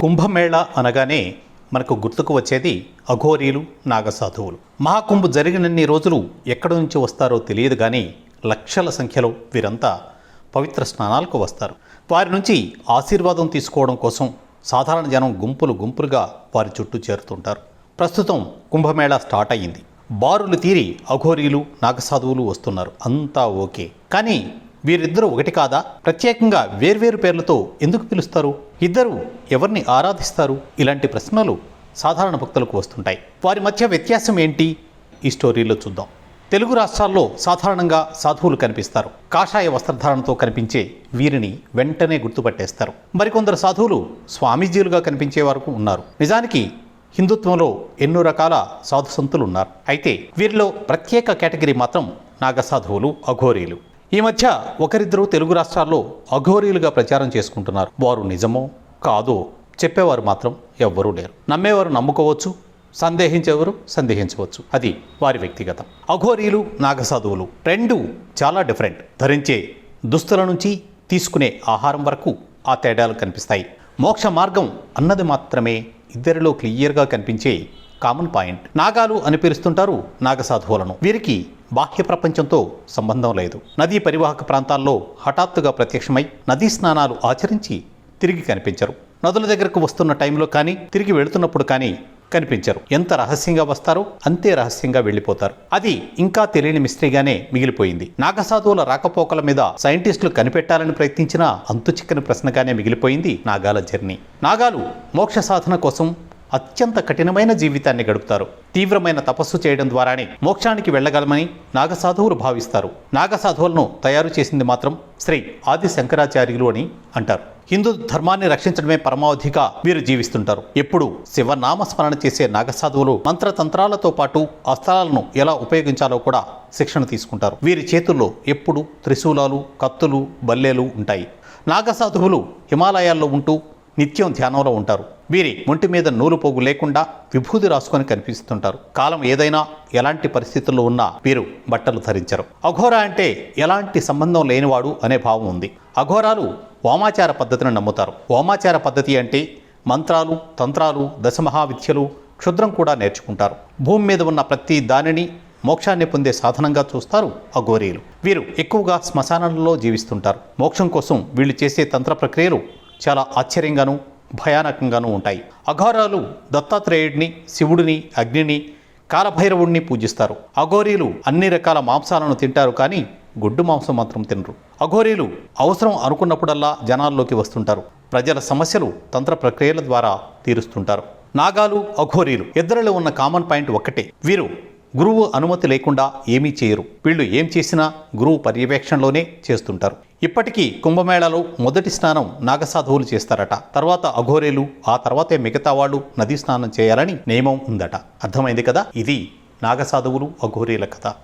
కుంభమేళ అనగానే మనకు గుర్తుకు వచ్చేది అఘోరీలు నాగసాధువులు. మహాకుంభ జరిగినన్ని రోజులు ఎక్కడి నుంచి వస్తారో తెలియదు కానీ లక్షల సంఖ్యలో వీరంతా పవిత్ర స్నానాలకు వస్తారు. వారి నుంచి ఆశీర్వాదం తీసుకోవడం కోసం సాధారణ జనం గుంపులు గుంపులుగా వారి చుట్టూ చేరుతుంటారు. ప్రస్తుతం కుంభమేళ స్టార్ట్ అయ్యింది. బారులు తీరి అఘోరీలు నాగసాధువులు వస్తున్నారు. అంతా ఓకే. కానీ వీరిద్దరూ ఒకటి కాదా? ప్రత్యేకంగా వేర్వేరు పేర్లతో ఎందుకు పిలుస్తారు? ఇద్దరు ఎవరిని ఆరాధిస్తారు? ఇలాంటి ప్రశ్నలు సాధారణ భక్తులకు వస్తుంటాయి. వారి మధ్య వ్యత్యాసం ఏంటి? ఈ స్టోరీలో చూద్దాం. తెలుగు రాష్ట్రాల్లో సాధారణంగా సాధువులు కనిపిస్తారు. కాషాయ వస్త్రధారణతో కనిపించే వీరిని వెంటనే గుర్తుపట్టేస్తారు. మరికొందరు సాధువులు స్వామీజీలుగా కనిపించే వరకు ఉన్నారు. నిజానికి హిందుత్వంలో ఎన్నో రకాల సాధు సంతులు ఉన్నారు. అయితే వీరిలో ప్రత్యేక కేటగిరీ మాత్రం నాగసాధువులు అఘోరీలు. ఈ మధ్య ఒకరిద్దరు తెలుగు రాష్ట్రాల్లో అఘోరీలుగా ప్రచారం చేసుకుంటున్నారు. వారు నిజమో కాదో చెప్పేవారు మాత్రం ఎవ్వరూ లేరు. నమ్మేవారు నమ్ముకోవచ్చు సందేహించేవారు సందేహించవచ్చు. అది వారి వ్యక్తిగతం. అఘోరీలు నాగసాధువులు రెండు చాలా డిఫరెంట్. ధరించే దుస్తుల నుంచి తీసుకునే ఆహారం వరకు ఆ తేడాలు కనిపిస్తాయి. మోక్ష మార్గం అన్నది మాత్రమే ఇద్దరిలో క్లియర్గా కనిపించే కామన్ పాయింట్. నాగాలు అని పిలుస్తుంటారు నాగసాధువులను. వీరికి బాహ్య ప్రపంచంతో సంబంధం లేదు. నదీ పరివాహక ప్రాంతాల్లో హఠాత్తుగా ప్రత్యక్షమై నదీ స్నానాలు ఆచరించి తిరిగి కనిపించరు. నదుల దగ్గరకు వస్తున్న టైంలో కానీ తిరిగి వెళుతున్నప్పుడు కానీ కనిపించరు. ఎంత రహస్యంగా వస్తారో అంతే రహస్యంగా వెళ్ళిపోతారు. అది ఇంకా తెలియని మిస్టరీగానే మిగిలిపోయింది. నాగసాధువుల రాకపోకల మీద సైంటిస్టులు కనిపెట్టాలని ప్రయత్నించినా అంతు చిక్కని ప్రశ్నగానే మిగిలిపోయింది నాగాల జర్నీ. నాగాలు మోక్ష సాధన కోసం అత్యంత కఠినమైన జీవితాన్ని గడుపుతారు. తీవ్రమైన తపస్సు చేయడం ద్వారానే మోక్షానికి వెళ్ళగలమని నాగసాధువులు భావిస్తారు. నాగసాధువులను తయారు చేసింది మాత్రం శ్రీ ఆది శంకరాచార్యులు అని అంటారు. హిందూ ధర్మాన్ని రక్షించడమే పరమావధిగా వీరు జీవిస్తుంటారు. ఎప్పుడు శివనామస్మరణ చేసే నాగసాధువులు మంత్రతంత్రాలతో పాటు అస్త్రాలను ఎలా ఉపయోగించాలో కూడా శిక్షణ తీసుకుంటారు. వీరి చేతుల్లో ఎప్పుడు త్రిశూలాలు కత్తులు బల్లేలు ఉంటాయి. నాగసాధువులు హిమాలయాల్లో ఉంటూ నిత్యం ధ్యానంలో ఉంటారు. వీరి ఒంటి మీద నూలు పోగు లేకుండా విభూది రాసుకొని కనిపిస్తుంటారు. కాలం ఏదైనా ఎలాంటి పరిస్థితుల్లో ఉన్నా వీరు బట్టలు ధరించరు. అఘోరా అంటే ఎలాంటి సంబంధం లేనివాడు అనే భావం ఉంది. అఘోరాలు వామాచార పద్ధతిని నమ్ముతారు. వామాచార పద్ధతి అంటే మంత్రాలు తంత్రాలు దశమహావిద్యలు క్షుద్రం కూడా నేర్చుకుంటారు. భూమి మీద ఉన్న ప్రతి దానిని మోక్షాన్ని పొందే సాధనంగా చూస్తారు అఘోరీలు వీరు ఎక్కువగా శ్మశానంలో జీవిస్తుంటారు. మోక్షం కోసం వీళ్ళు చేసే తంత్ర ప్రక్రియలు చాలా ఆశ్చర్యంగాను భయానకంగానూ ఉంటాయి. అఘోరాలు దత్తాత్రేయుడిని శివుడిని అగ్నిని కాలభైరవుడిని పూజిస్తారు. అఘోరీలు అన్ని రకాల మాంసాలను తింటారు కానీ గుడ్డు మాంసం మాత్రం తినరు. అఘోరీలు అవసరం అనుకున్నప్పుడల్లా జనాల్లోకి వస్తుంటారు. ప్రజల సమస్యలు తంత్ర ప్రక్రియల ద్వారా తీరుస్తుంటారు. నాగాలు అఘోరీలు. ఇద్దరిలో ఉన్న కామన్ పాయింట్ ఒక్కటే. వీరు గురువు అనుమతి లేకుండా ఏమీ చేయరు. వీళ్ళు ఏం చేసినా గురువు పర్యవేక్షణలోనే చేస్తుంటారు. ఇప్పటికీ కుంభమేళాలో మొదటి స్నానం నాగసాధువులు చేస్తారట. తర్వాత అఘోరేలు ఆ తర్వాతే మిగతా వాళ్ళు నదీ స్నానం చేయాలని నియమం ఉందట. అర్థమైంది కదా? ఇది నాగసాధువులు అఘోరీల కథ.